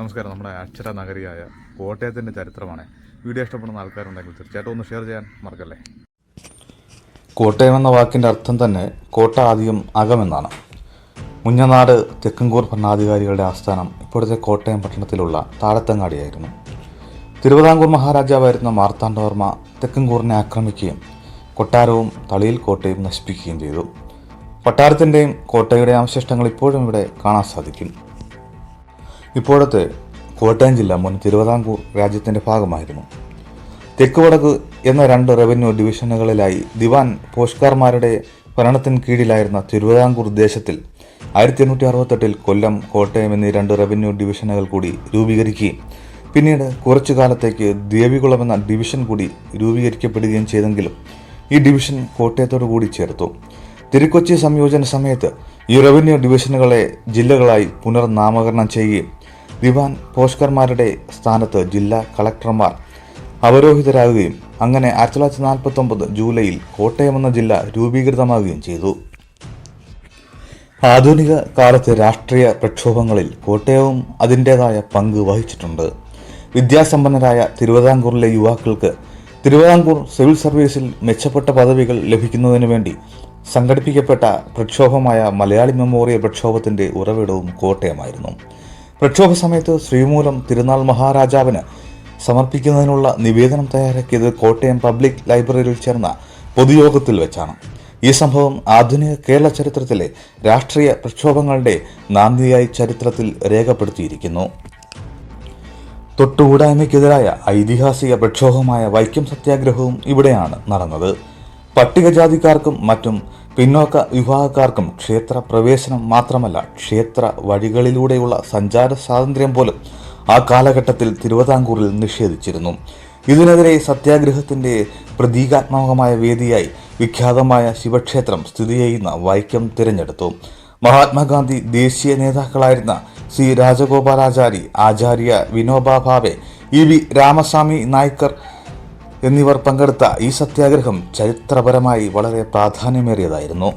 നമസ്കാരം. നമ്മുടെ അക്ഷര നഗരിയായ കോട്ടയത്തിന്റെ ചരിത്രമാണ്. വീഡിയോ ഇഷ്ടപ്പെടുന്ന ആൾക്കാരുണ്ടെങ്കിൽ തീർച്ചയായിട്ടും ഒന്ന് ഷെയർ ചെയ്യാൻ മറക്കല്ലേ? കോട്ടയം എന്ന വാക്കിന്റെ അർത്ഥം തന്നെ കോട്ട ആദ്യം അകമെന്നാണ്. മുഞ്ഞനാട് തെക്കൻകൂർ ഭരണാധികാരികളുടെ ആസ്ഥാനം ഇപ്പോഴത്തെ കോട്ടയം പട്ടണത്തിലുള്ള താഴത്തങ്ങാടിയായിരുന്നു തിരുവിതാംകൂർ മഹാരാജാവായിരുന്ന മാർത്താണ്ഡവർമ്മ തെക്കൻകൂറിനെ ആക്രമിക്കുകയും കൊട്ടാരവും തളിയിൽ കോട്ടയും നശിപ്പിക്കുകയും ചെയ്തു. കൊട്ടാരത്തിന്റെയും കോട്ടയുടെയും അവശിഷ്ടങ്ങൾ ഇപ്പോഴും ഇവിടെ കാണാൻ സാധിക്കും. ഇപ്പോഴത്തെ കോട്ടയം ജില്ല മുൻ തിരുവിതാംകൂർ രാജ്യത്തിന്റെ ഭാഗമായിരുന്നു. തെക്ക് വടക്ക് എന്ന രണ്ട് റവന്യൂ ഡിവിഷനുകളിലായി ദിവാൻ പോഷ്കാർമാരുടെ ഭരണത്തിന് കീഴിലായിരുന്ന തിരുവിതാംകൂർ ദേശത്തിൽ ആയിരത്തി എണ്ണൂറ്റി അറുപത്തെട്ടിൽ കൊല്ലം കോട്ടയം എന്നീ രണ്ട് റവന്യൂ ഡിവിഷനുകൾ കൂടി രൂപീകരിക്കുകയും പിന്നീട് കുറച്ചു കാലത്തേക്ക് ദേവികുളം എന്ന ഡിവിഷൻ കൂടി രൂപീകരിക്കപ്പെടുകയും ചെയ്തെങ്കിലും ഈ ഡിവിഷൻ കോട്ടയത്തോടു കൂടി ചേർത്തു. തിരുക്കൊച്ചി സംയോജന സമയത്ത് ഈ റവന്യൂ ഡിവിഷനുകളെ ജില്ലകളായി പുനർനാമകരണം ചെയ്യുകയും ദിവാൻ പോഷ്കർമാരുടെ സ്ഥാനത്ത് ജില്ലാ കളക്ടർമാർ അവരോഹിതരാകുകയും അങ്ങനെ ആയിരത്തി തൊള്ളായിരത്തി നാൽപ്പത്തി ഒമ്പത് ജൂലൈയിൽ കോട്ടയം എന്ന ജില്ല രൂപീകൃതമാകുകയും ചെയ്തു. ആധുനിക കാലത്തെ രാഷ്ട്രീയ പ്രക്ഷോഭങ്ങളിൽ കോട്ടയവും അതിന്റെതായ പങ്ക് വഹിച്ചിട്ടുണ്ട്. വിദ്യാസമ്പന്നരായ തിരുവിതാംകൂറിലെ യുവാക്കൾക്ക് തിരുവിതാംകൂർ സിവിൽ സർവീസിൽ മെച്ചപ്പെട്ട പദവികൾ ലഭിക്കുന്നതിനു വേണ്ടി സംഘടിപ്പിക്കപ്പെട്ട പ്രക്ഷോഭമായ മലയാളി മെമ്മോറിയൽ പ്രക്ഷോഭത്തിന്റെ ഉറവിടവും കോട്ടയമായിരുന്നു. പ്രക്ഷോഭ സമയത്ത് ശ്രീമൂലം തിരുനാൾ മഹാരാജാവിന് സമർപ്പിക്കുന്നതിനുള്ള നിവേദനം തയ്യാറാക്കിയത് കോട്ടയം പബ്ലിക് ലൈബ്രറിയിൽ ചേർന്ന പൊതുയോഗത്തിൽ വെച്ചാണ്. ഈ സംഭവം ആധുനിക കേരള ചരിത്രത്തിലെ രാഷ്ട്രീയ പ്രക്ഷോഭങ്ങളുടെ നാന്ദിയായി ചരിത്രത്തിൽ രേഖപ്പെടുത്തിയിരിക്കുന്നു. തൊട്ടുകൂടായ്മയ്ക്കെതിരായ ഐതിഹാസിക പ്രക്ഷോഭമായ വൈക്കം സത്യാഗ്രഹവും ഇവിടെയാണ് നടന്നത്. പട്ടികജാതിക്കാർക്കും മറ്റും പിന്നോക്ക വിഭാഗക്കാർക്കും ക്ഷേത്ര പ്രവേശനം മാത്രമല്ല ക്ഷേത്ര വഴികളിലൂടെയുള്ള സഞ്ചാര സ്വാതന്ത്ര്യം പോലും ആ കാലഘട്ടത്തിൽ തിരുവിതാംകൂറിൽ നിഷേധിച്ചിരുന്നു. ഇതിനെതിരെ സത്യാഗ്രഹത്തിന്റെ പ്രതീകാത്മകമായ വേദിയായി വിഖ്യാതമായ ശിവക്ഷേത്രം സ്ഥിതി ചെയ്യുന്ന വൈക്കം തിരഞ്ഞെടുത്തു. മഹാത്മാഗാന്ധി ദേശീയ നേതാക്കളായിരുന്ന C Rajagopalachari Acharya Vinoba Bhave E V Ramaswamy Naicker എന്നിവർ പങ്കെടുത്ത ഈ സത്യാഗ്രഹം ചരിത്രപരമായി വളരെ പ്രാധാന്യമേറിയതായിരുന്നു.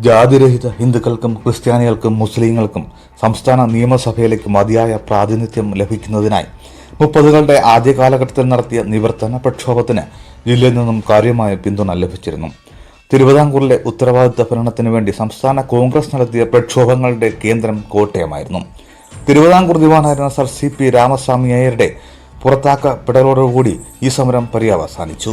ജാതിരഹിത ഹിന്ദുക്കൾക്കും ക്രിസ്ത്യാനികൾക്കും മുസ്ലിങ്ങൾക്കും സംസ്ഥാന നിയമസഭയിലേക്ക് മതിയായ പ്രാതിനിധ്യം ലഭിക്കുന്നതിനായി മുപ്പതുകളുടെ ആദ്യ കാലഘട്ടത്തിൽ നടത്തിയ നിവർത്തന പ്രക്ഷോഭത്തിന് ജില്ലയിൽ നിന്നും കാര്യമായ പിന്തുണ ലഭിച്ചിരുന്നു. തിരുവിതാംകൂറിലെ ഉത്തരവാദിത്ത ഭരണത്തിനു വേണ്ടി സംസ്ഥാന കോൺഗ്രസ് നടത്തിയ പ്രക്ഷോഭങ്ങളുടെ കേന്ദ്രം കോട്ടയമായിരുന്നു. തിരുവിതാംകൂർ ദിവാനായിരുന്ന സർ സി പി രാമസ്വാമി അയ്യരുടെ പുറത്താക്കപ്പെടലോടുകൂടി ഈ സമരം പര്യവസാനിച്ചു.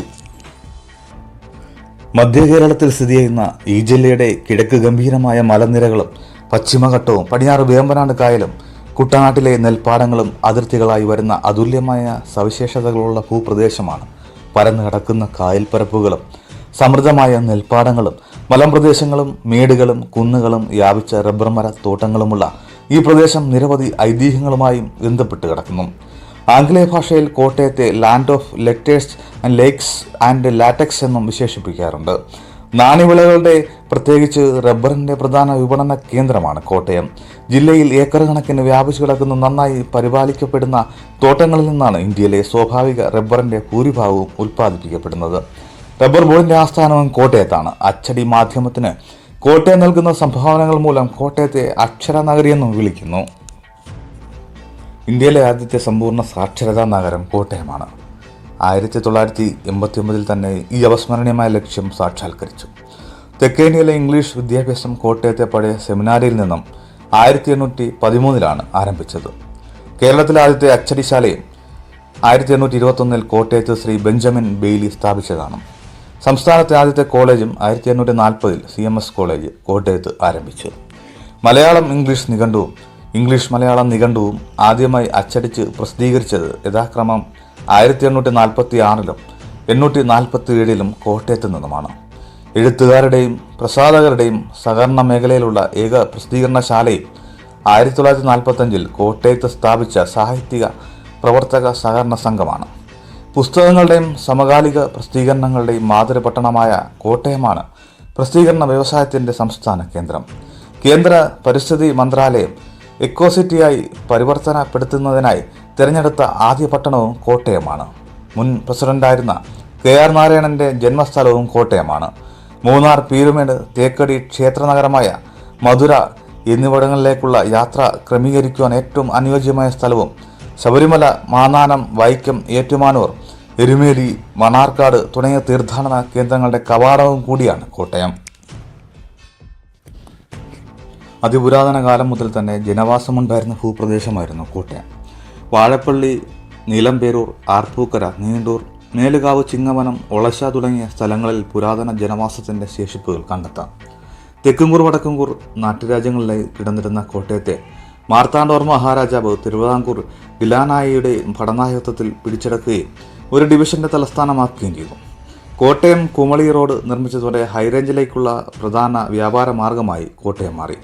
മധ്യ കേരളത്തിൽ സ്ഥിതി ചെയ്യുന്ന ഈ ജില്ലയുടെ കിഴക്ക് ഗംഭീരമായ മലനിരകളും പശ്ചിമഘട്ടവും പടിഞ്ഞാറ് വേമ്പനാട് കായലും കുട്ടനാട്ടിലെ നെൽപ്പാടങ്ങളും അതിർത്തികളായി വരുന്ന അതുല്യമായ സവിശേഷതകളുള്ള ഭൂപ്രദേശമാണ്. പരന്നു കിടക്കുന്ന കായൽപ്പരപ്പുകളും സമൃദ്ധമായ നെൽപ്പാടങ്ങളും മലമ്പ്രദേശങ്ങളും മേടുകളും കുന്നുകളും വ്യാപിച്ച റബ്ബർ മര തോട്ടങ്ങളുമുള്ള ഈ പ്രദേശം നിരവധി ഐതിഹ്യങ്ങളുമായും ബന്ധപ്പെട്ട് കിടക്കുന്നു. ആംഗലേയ ഭാഷയിൽ കോട്ടയത്തെ land of letters lakes and latex എന്നും വിശേഷിപ്പിക്കാറുണ്ട്. നാണ്യവിളകളുടെ പ്രത്യേകിച്ച് റബ്ബറിന്റെ പ്രധാന വിപണന കേന്ദ്രമാണ് കോട്ടയം. ജില്ലയിൽ ഏക്കർ കണക്കിന് വ്യാപിച്ചു കിടക്കുന്ന. നന്നായി പരിപാലിക്കപ്പെടുന്ന തോട്ടങ്ങളിൽ നിന്നാണ് ഇന്ത്യയിലെ സ്വാഭാവിക റബ്ബറിന്റെ ഭൂരിഭാഗവും ഉൽപ്പാദിപ്പിക്കപ്പെടുന്നത്. റബ്ബർ ബോർഡിന്റെ ആസ്ഥാനവും കോട്ടയത്താണ്. അച്ചടി മാധ്യമത്തിന് കോട്ടയം നൽകുന്ന സംഭാവനകൾ മൂലം കോട്ടയത്തെ അക്ഷര നഗരിയെന്നും വിളിക്കുന്നു. ഇന്ത്യയിലെ ആദ്യത്തെ സമ്പൂർണ സാക്ഷരതാ നഗരം കോട്ടയമാണ്. ആയിരത്തി തൊള്ളായിരത്തി എൺപത്തി ഒമ്പതിൽ തന്നെ ഈ അവസ്മരണീയമായ ലക്ഷ്യം സാക്ഷാത്കരിച്ചു. തെക്കേന്ത്യയിലെ ഇംഗ്ലീഷ് വിദ്യാഭ്യാസം കോട്ടയത്തെ പഴയ സെമിനാരിയിൽ നിന്നും ആയിരത്തി എണ്ണൂറ്റി പതിമൂന്നിലാണ് ആരംഭിച്ചത്. കേരളത്തിലെ ആദ്യത്തെ അച്ചടിശാലയും ആയിരത്തി എണ്ണൂറ്റി ഇരുപത്തൊന്നിൽ കോട്ടയത്ത് ശ്രീ ബെഞ്ചമിൻ ബെയ്ലി സ്ഥാപിച്ചതാണ്. സംസ്ഥാനത്തെ ആദ്യത്തെ കോളേജും ആയിരത്തി എണ്ണൂറ്റി നാൽപ്പതിൽ സി എം എസ് കോളേജ് കോട്ടയത്ത് ആരംഭിച്ചു. മലയാളം ഇംഗ്ലീഷ് നിഘണ്ടുവും ഇംഗ്ലീഷ് മലയാളം നിഘണ്ടുവും ആദ്യമായി അച്ചടിച്ച് പ്രസിദ്ധീകരിച്ചത് യഥാക്രമം ആയിരത്തി എണ്ണൂറ്റി നാൽപ്പത്തി ആറിലും എണ്ണൂറ്റി നാൽപ്പത്തി ഏഴിലും കോട്ടയത്ത് നിന്നുമാണ്. എഴുത്തുകാരുടെയും പ്രസാധകരുടെയും സഹകരണ മേഖലയിലുള്ള ഏക പ്രസിദ്ധീകരണശാലയും ആയിരത്തി തൊള്ളായിരത്തി നാൽപ്പത്തഞ്ചിൽ കോട്ടയത്ത് സ്ഥാപിച്ച സാഹിത്യിക പ്രവർത്തക സഹകരണ സംഘമാണ്. പുസ്തകങ്ങളുടെയും സമകാലിക പ്രസിദ്ധീകരണങ്ങളുടെയും മാതൃപട്ടണമായ കോട്ടയമാണ് പ്രസിദ്ധീകരണ വ്യവസായത്തിന്റെ സംസ്ഥാന കേന്ദ്രം. കേന്ദ്ര പരിസ്ഥിതി മന്ത്രാലയം എക്കോസിറ്റിയായി പരിവർത്തനപ്പെടുത്തുന്നതിനായി തിരഞ്ഞെടുത്ത ആദ്യ പട്ടണവും കോട്ടയമാണ്. മുൻ പ്രസിഡന്റായിരുന്ന കെ ആർ നാരായണന്റെ ജന്മസ്ഥലവും കോട്ടയമാണ്. മൂന്നാർ പീരുമേട് തേക്കടി ക്ഷേത്രനഗരമായ മധുര എന്നിവിടങ്ങളിലേക്കുള്ള യാത്ര ക്രമീകരിക്കുവാൻ ഏറ്റവും അനുയോജ്യമായ സ്ഥലവും ശബരിമല മാനാനം വൈക്കം ഏറ്റുമാനൂർ എരുമേലി മണാർക്കാട് തുടങ്ങിയ തീർത്ഥാടന കേന്ദ്രങ്ങളുടെ കവാടവും കൂടിയാണ് കോട്ടയം. അതിപുരാതന കാലം മുതൽ തന്നെ ജനവാസമുണ്ടായിരുന്ന ഭൂപ്രദേശമായിരുന്നു കോട്ടയം. വാഴപ്പള്ളി നീലംപേരൂർ ആർപ്പൂക്കര നീണ്ടൂർ മേലുകാവ് ചിങ്ങവനം ഒളശ തുടങ്ങിയ സ്ഥലങ്ങളിൽ പുരാതന ജനവാസത്തിന്റെ ശേഷിപ്പുകൾ കണ്ടെത്താം. തെക്കുംകൂർ വടക്കുംകൂർ നാട്ടുരാജ്യങ്ങളിലായി കിടന്നിരുന്ന കോട്ടയത്തെ മാർത്താണ്ഡവർമ്മ മഹാരാജാവ് തിരുവിതാംകൂർ ഇലാനായിയുടെ ഭടനായത്വത്തിൽ പിടിച്ചെടുക്കുകയും ഒരു ഡിവിഷന്റെ തലസ്ഥാനമാക്കുകയും ചെയ്തു. കോട്ടയം കുമളി റോഡ് നിർമ്മിച്ചതോടെ ഹൈറേഞ്ചിലേക്കുള്ള പ്രധാന വ്യാപാര മാർഗമായി കോട്ടയം മാറി.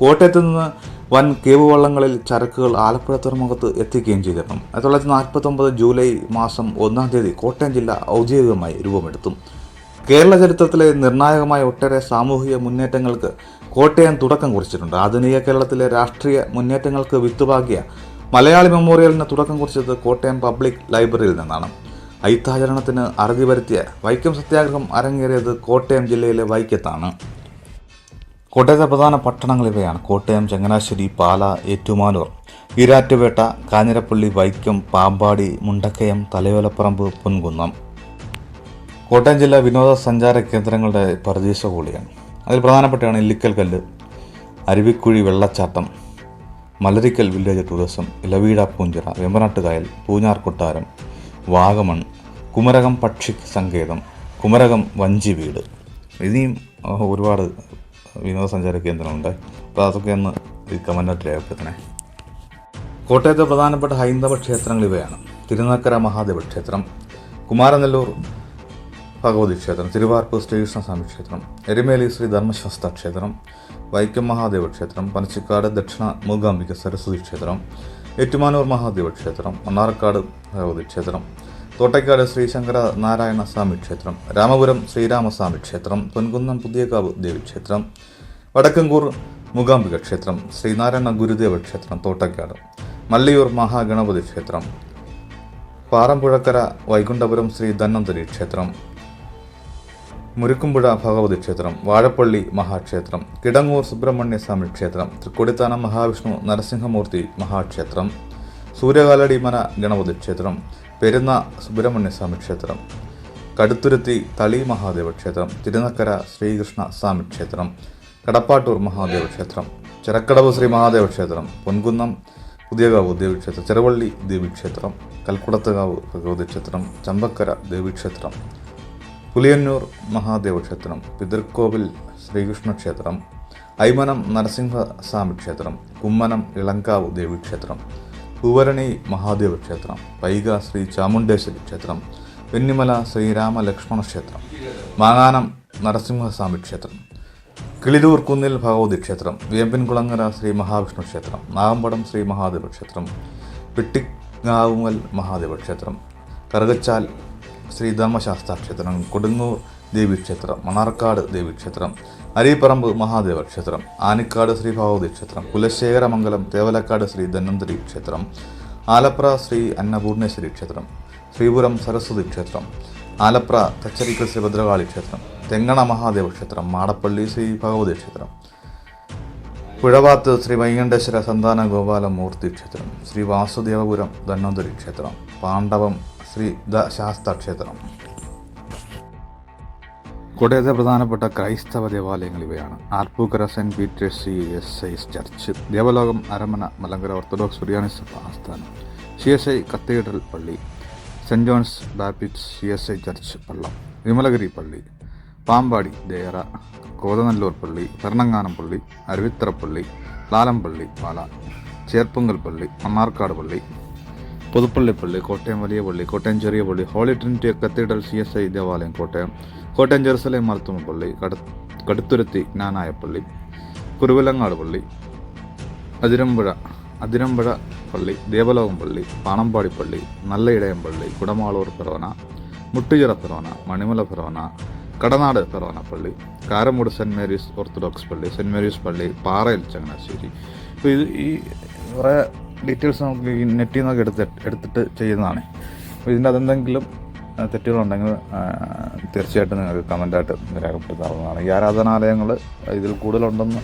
കോട്ടയത്ത് നിന്ന് വൻ കേവ് വള്ളങ്ങളിൽ ചരക്കുകൾ ആലപ്പുഴ തുറമുഖത്ത് എത്തിക്കുകയും ചെയ്തിരുന്നു ആയിരത്തി തൊള്ളായിരത്തി നാൽപ്പത്തി ഒമ്പത് ജൂലൈ മാസം ഒന്നാം തീയതി കോട്ടയം ജില്ല ഔദ്യോഗികമായി രൂപമെടുത്തു കേരള ചരിത്രത്തിലെ നിർണായകമായ ഒട്ടേറെ സാമൂഹിക മുന്നേറ്റങ്ങൾക്ക് കോട്ടയം തുടക്കം കുറിച്ചിട്ടുണ്ട്. ആധുനിക കേരളത്തിലെ രാഷ്ട്രീയ മുന്നേറ്റങ്ങൾക്ക് വിത്തുപാകിയ മലയാളി മെമ്മോറിയലിന് തുടക്കം കുറിച്ചത് കോട്ടയം പബ്ലിക് ലൈബ്രറിയിൽ നിന്നാണ്. ഐത്താചരണത്തിന് അറുതി വരുത്തിയ വൈക്കം സത്യാഗ്രഹം അരങ്ങേറിയത് കോട്ടയം ജില്ലയിലെ വൈക്കത്താണ്. കോട്ടയത്തെ പ്രധാന പട്ടണങ്ങൾ ഇവയാണ്. കോട്ടയം ചങ്ങനാശ്ശേരി പാല ഏറ്റുമാനൂർ ഈരാറ്റുപേട്ട കാഞ്ഞിരപ്പള്ളി വൈക്കം പാമ്പാടി മുണ്ടക്കയം തലയോലപ്പറമ്പ് പൊൻകുന്നം. കോട്ടയം ജില്ല വിനോദസഞ്ചാര കേന്ദ്രങ്ങളുടെ പരദീസ കൂടിയാണ്. അതിൽ പ്രധാനപ്പെട്ടാണ് ഇല്ലിക്കൽ കല്ല് അരുവിക്കുഴി വെള്ളച്ചാട്ടം മലരിക്കൽ വില്ലേജ് ടൂറിസം ഇലവീട പൂഞ്ചിറ വെമ്പനാട്ടുകായൽ പൂഞ്ഞാർ കൊട്ടാരം വാഗമൺ കുമരകം പക്ഷി സങ്കേതം കുമരകം വഞ്ചി വീട് ഇനിയും ഒരുപാട് വിനോദസഞ്ചാര കേന്ദ്രമുണ്ട് അപ്പോൾ അതൊക്കെ ഒന്ന് ഈ കമന്റായിട്ട് രേഖപ്പെടുത്തണേ. കോട്ടയത്തെ പ്രധാനപ്പെട്ട ഹൈന്ദവ ക്ഷേത്രങ്ങൾ ഇവയാണ്. തിരുനക്കര മഹാദേവ ക്ഷേത്രം കുമാരനെല്ലൂർ ഭഗവതി ക്ഷേത്രം തിരുവാർപ്പ് ശ്രീകൃഷ്ണസ്വാമി ക്ഷേത്രം എരുമേലി ശ്രീ ധർമ്മശാസ്ത്ര ക്ഷേത്രം വൈക്കം മഹാദേവ ക്ഷേത്രം പനച്ചിക്കാട് ദക്ഷിണ മൂകാംബിക സരസ്വതി ക്ഷേത്രം ഏറ്റുമാനൂർ മഹാദേവ ക്ഷേത്രം മണ്ണാർക്കാട് ഭഗവതി ക്ഷേത്രം തോട്ടയ്ക്കാട് ശ്രീശങ്കര നാരായണ സ്വാമി ക്ഷേത്രം രാമപുരം ശ്രീരാമസ്വാമി ക്ഷേത്രം പൊൻകുന്നം പുതിയകാവ് ദേവി ക്ഷേത്രം വടക്കങ്കൂർ മൂകാംബിക ക്ഷേത്രം ശ്രീനാരായണ ഗുരുദേവ ക്ഷേത്രം തോട്ടയ്ക്കാട് മല്ലിയൂർ മഹാഗണപതി ക്ഷേത്രം പാറമ്പുഴക്കര വൈകുണ്ഠപുരം ശ്രീ ധന്വന്തരി ക്ഷേത്രം മുരുക്കുംപുഴ ഭഗവതി ക്ഷേത്രം വാഴപ്പള്ളി മഹാക്ഷേത്രം കിടങ്ങൂർ സുബ്രഹ്മണ്യസ്വാമി ക്ഷേത്രം തൃക്കൊടിത്താനം മഹാവിഷ്ണു നരസിംഹമൂർത്തി മഹാക്ഷേത്രം സൂര്യകാലടിമന ഗണപതി ക്ഷേത്രം പെരുന്ന സുബ്രഹ്മണ്യസ്വാമി ക്ഷേത്രം കടുത്തുരുത്തി തളി മഹാദേവ ക്ഷേത്രം തിരുനക്കര ശ്രീകൃഷ്ണ സ്വാമി ക്ഷേത്രം കടപ്പാട്ടൂർ മഹാദേവ ക്ഷേത്രം ചിറക്കടവ് ശ്രീ മഹാദേവ ക്ഷേത്രം പൊൻകുന്നം പുതിയകാവ് ദേവീക്ഷേത്രം ചെറുവള്ളി ദേവീക്ഷേത്രം കൽക്കുടത്തുകാവ് ഭഗവതി ക്ഷേത്രം ചമ്പക്കര ദേവീക്ഷേത്രം പുലിയന്നൂർ മഹാദേവ ക്ഷേത്രം പിതൃക്കോവിൽ ശ്രീകൃഷ്ണ ക്ഷേത്രം ഐമനം നരസിംഹസ്വാമി ക്ഷേത്രം കുമ്മനം ഇളങ്കാവ് ദേവീക്ഷേത്രം പൂവരണി മഹാദേവ ക്ഷേത്രം പൈക ശ്രീ ചാമുണ്ടേശ്വരി ക്ഷേത്രം വെന്നിമല ശ്രീരാമലക്ഷ്മണ ക്ഷേത്രം മാങ്ങാനം നരസിംഹസ്വാമി ക്ഷേത്രം കിളിരൂർ കുന്നിൽ ഭഗവതി ക്ഷേത്രം വേമ്പൻകുളങ്ങര ശ്രീ മഹാവിഷ്ണു ക്ഷേത്രം നാഗമ്പടം ശ്രീ മഹാദേവ ക്ഷേത്രം പിട്ടിങ്ങാവുങ്ങൽ മഹാദേവ ക്ഷേത്രം കറുകച്ചാൽ ശ്രീ ധർമ്മശാസ്ത്ര ക്ഷേത്രം കൊടുങ്ങൂർ ദേവീക്ഷേത്രം മണാർക്കാട് ദേവീക്ഷേത്രം അരീപ്പറമ്പ് മഹാദേവ ക്ഷേത്രം ആനിക്കാട് ശ്രീ ഭഗവതി ക്ഷേത്രം കുലശേഖരമംഗലം തേവലക്കാട് ശ്രീ ധന്വന്തരി ക്ഷേത്രം ആലപ്ര ശ്രീ അന്നപൂർണേശ്വരി ക്ഷേത്രം ശ്രീപുരം സരസ്വതി ക്ഷേത്രം ആലപ്ര തച്ചരിക്കൽ ശ്രീ ഭദ്രകാളി ക്ഷേത്രം തെങ്ങണ മഹാദേവ ക്ഷേത്രം മാടപ്പള്ളി ശ്രീ ഭഗവതി ക്ഷേത്രം പുഴവാത്ത് ശ്രീ വൈകണ്ഠേശ്വര സന്താന ഗോപാല മൂർത്തി ക്ഷേത്രം ശ്രീ വാസുദേവപുരം ധന്വന്തരി ക്ഷേത്രം പാണ്ഡവം ശ്രീ ദ ശാസ്ത ക്ഷേത്രം. കോട്ടയത്തെ പ്രധാനപ്പെട്ട ക്രൈസ്തവ ദേവാലയങ്ങൾ ഇവയാണ്. Arpookara saint Peter's C S I church Devalokam Aramana Malankara orthodox Suriyani Sabha ആസ്ഥാനം സി എസ് ഐ കത്തീഡ്രൽ പള്ളി saint John's Baptist C S I church Pallam Vimalagiri പള്ളി പാമ്പാടി ദേറ കോതനല്ലൂർ പള്ളി ഭരണങ്ങാനം പള്ളി അരുവിത്തറ പള്ളി ലാലംപള്ളി പാല ചേർപ്പുങ്കൽ പള്ളി മണ്ണാർക്കാട് പള്ളി പുതുപ്പള്ളി പള്ളി കോട്ടയം വലിയ പള്ളി കോട്ടയം ചെറിയ പള്ളി holy trinity cathedral C S I ദേവാലയം കോട്ടയം കോട്ടയം ജെറുസലേം മർത്തുമ പള്ളി കട കടുത്തുരുത്തി ജ്ഞാനായ പള്ളി കുരുവലങ്ങാട് പള്ളി അതിരമ്പുഴ അതിരമ്പുഴ പള്ളി ദേവലോകം പള്ളി പാണമ്പാടി പള്ളി നല്ലയിടയം പള്ളി കുടമാളൂർ ഫെറോന മുട്ടുചിറ ഫെറോന മണിമല ഫെറോന കടനാട് ഫെറോന പള്ളി കാരമൂട് സെന്റ് മേരീസ് ഓർത്തഡോക്സ് പള്ളി സെന്റ് മേരീസ് പള്ളി പാറയിൽ ചങ്ങനാശ്ശേരി. അപ്പോൾ ഇത് ഈ കുറേ ഡീറ്റെയിൽസ് നമുക്ക് നെറ്റിൽ നിന്നൊക്കെ എടുത്ത് എടുത്തിട്ട് ചെയ്യുന്നതാണ്. അപ്പോൾ ഇതിന്റെ അതെന്തെങ്കിലും തെറ്റുകളുണ്ടെങ്കിൽ തീർച്ചയായിട്ടും നിങ്ങൾക്ക് കമന്റായിട്ട് രേഖപ്പെടുത്താവുന്നതാണ്. ഈ ആരാധനാലയങ്ങൾ ഇതിൽ കൂടുതലുണ്ടെന്ന്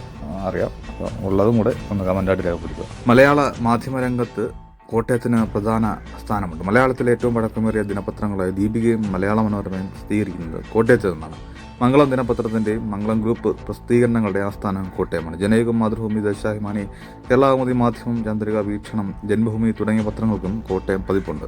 അറിയാം. ഉള്ളതും കൂടെ ഒന്ന് കമന്റായിട്ട് രേഖപ്പെടുത്തുക. മലയാള മാധ്യമരംഗത്ത് കോട്ടയത്തിന് പ്രധാന സ്ഥാനമുണ്ട്. മലയാളത്തിലെ ഏറ്റവും പഴക്കമേറിയ ദിനപത്രങ്ങളായ ദീപികയും മലയാള മനോരമയും പ്രസിദ്ധീകരിക്കുന്നത് കോട്ടയത്ത് നിന്നാണ്. മംഗളം ദിനപത്രത്തിന്റെയും മംഗളം ഗ്രൂപ്പ് പ്രസിദ്ധീകരണങ്ങളുടെ ആസ്ഥാനം കോട്ടയമാണ്. ജനയുഗം മാതൃഭൂമി ദേശാഭിമാനി കേരളാകൗമുദി മാധ്യമം ചന്ദ്രിക വീക്ഷണം ജന്മഭൂമി തുടങ്ങിയ പത്രങ്ങൾക്കും Kottayam പതിപ്പുണ്ട്.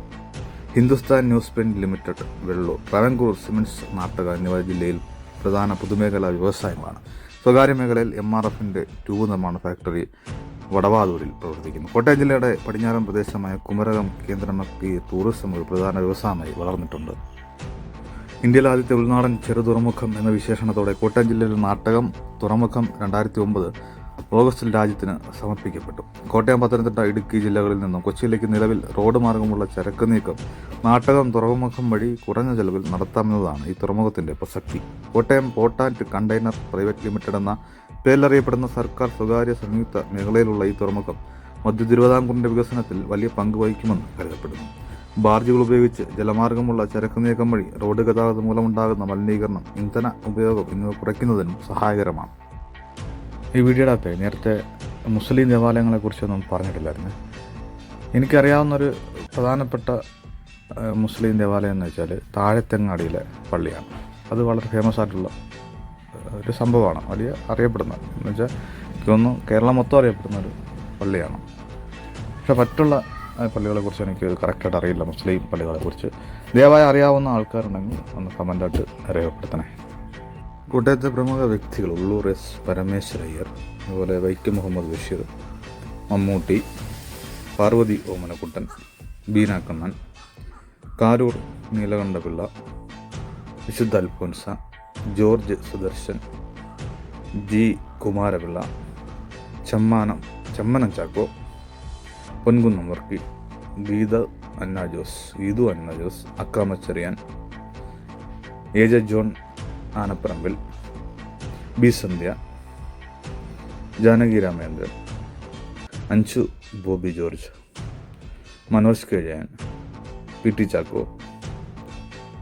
Hindustan news print limited Vellur. Travancore cements നാട്ടക എന്നിവ ജില്ലയിൽ പ്രധാന പൊതുമേഖലാ വ്യവസായമാണ്. സ്വകാര്യ മേഖലയിൽ എം ആർ എഫിന്റെ ട്യൂബ് നിർമ്മാണ ഫാക്ടറി വടവാതൂരിൽ പ്രവർത്തിക്കുന്നു. കോട്ടയം ജില്ലയുടെ പടിഞ്ഞാറൻ പ്രദേശമായ കുമരകം കേന്ദ്രമാക്കി ടൂറിസം ഒരു പ്രധാന വ്യവസായമായി വളർന്നിട്ടുണ്ട്. ഇന്ത്യയിലെ ആദ്യത്തെ ഉൾനാടൻ ചെറു തുറമുഖം എന്ന വിശേഷണത്തോടെ കോട്ടയം ജില്ലയിൽ നാട്ടകം തുറമുഖം രണ്ടായിരത്തി ഒമ്പത് ഓഗസ്റ്റിൽ രാജ്യത്തിന് സമർപ്പിക്കപ്പെട്ടു. കോട്ടയം പത്തനംതിട്ട ഇടുക്കി ജില്ലകളിൽ നിന്നും കൊച്ചിയിലേക്ക് നിലവിൽ റോഡ് മാർഗമുള്ള ചരക്ക് നീക്കം നാട്ടകം തുറമുഖം വഴി കുറഞ്ഞ ചെലവിൽ നടത്താമെന്നതാണ് ഈ തുറമുഖത്തിന്റെ പ്രസക്തി. Kottayam and container private limited എന്ന പേരിലറിയപ്പെടുന്ന സർക്കാർ സ്വകാര്യ സംയുക്ത മേഖലയിലുള്ള ഈ തുറമുഖം മധ്യ തിരുവിതാംകൂറിന്റെ വികസനത്തിൽ വലിയ പങ്ക് വഹിക്കുമെന്ന് കരുതപ്പെടുന്നു. ബാർജുകൾ ഉപയോഗിച്ച് ജലമാർഗമുള്ള ചരക്ക് നീക്കം വഴി റോഡ് ഗതാഗതം മൂലമുണ്ടാകുന്ന മലിനീകരണം ഇന്ധന ഉപയോഗം എന്നിവ കുറയ്ക്കുന്നതിനും സഹായകരമാണ്. ഈ വീഡിയോയുടെ അകത്തെ നേരത്തെ മുസ്ലിം ദേവാലയങ്ങളെ ദേവാലയങ്ങളെക്കുറിച്ചൊന്നും പറഞ്ഞിട്ടില്ലായിരുന്നു. എനിക്കറിയാവുന്നൊരു പ്രധാനപ്പെട്ട മുസ്ലിം ദേവാലയം എന്ന് വെച്ചാൽ താഴെത്തെങ്ങാടിയിലെ പള്ളിയാണ്. അത് വളരെ ഫേമസ് ആയിട്ടുള്ള ഒരു സംഭവമാണ്. വലിയ അറിയപ്പെടുന്ന എന്ന് വെച്ചാൽ എനിക്കൊന്നും കേരളം മൊത്തം അറിയപ്പെടുന്ന ഒരു പള്ളിയാണ്. പക്ഷെ മറ്റുള്ള പള്ളികളെക്കുറിച്ച് എനിക്ക് കറക്റ്റായിട്ട് അറിയില്ല. മുസ്ലിം പള്ളികളെക്കുറിച്ച് ദയവായി അറിയാവുന്ന ആൾക്കാരുണ്ടെങ്കിൽ ഒന്ന് കമന്റായിട്ട് രേഖപ്പെടുത്തണേ കോട്ടയത്തെ പ്രമുഖ വ്യക്തികൾ ഉള്ളൂർ എസ് പരമേശ്വരയ്യർ അതുപോലെ വൈക്കം മുഹമ്മദ് ബഷീർ മമ്മൂട്ടി പാർവതി ഓമനക്കുട്ടൻ ബീന കണ്ണൻ കാരൂർ നീലകണ്ഠപിള്ള വിശുദ്ധ Alphonsa George Sudarshan G Kumarapillai Chammanam Chammanam Chacko Ponkunnam Varkey Geetha Anna Jose Geethu Anna Jose Accamma Cherian ഏജ John Anaparambil B Sandhya Janaki Ramendran Anju Bobby George Manoj K Jayan P T Chacko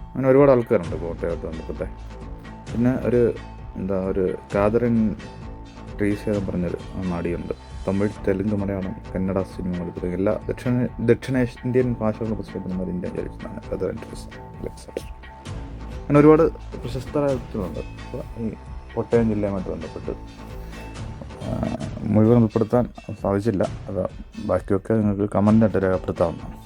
അങ്ങനെ ഒരുപാട് ആൾക്കാരുണ്ട് കോട്ടയത്ത് ബന്ധപ്പെട്ടെ പിന്നെ ഒരു എന്താ ഒരു Catherine trees എന്ന് പറഞ്ഞൊരു നാടിയുണ്ട്. തമിഴ് തെലുങ്ക് മലയാളം കന്നഡ സിനിമകൾ തുടങ്ങിയ എല്ലാ ദക്ഷിണ ദക്ഷിണേന്ത്യൻ ഭാഷകൾ പ്രശ്നപ്പെടുന്ന ഒരു ഇന്ത്യൻ ചരിത്രമാണ് കാതറിൻ ട്രീസ്. അങ്ങനെ ഒരുപാട് പ്രശസ്തരായിട്ടുണ്ട് ഈ കോട്ടയം ജില്ലയുമായിട്ട് ബന്ധപ്പെട്ട് മുഴുവൻ ഉൾപ്പെടുത്താൻ സാധിച്ചില്ല. അത് ബാക്കിയൊക്കെ നിങ്ങൾക്ക് കമന്റായിട്ട് രേഖപ്പെടുത്താവുന്നതാണ്.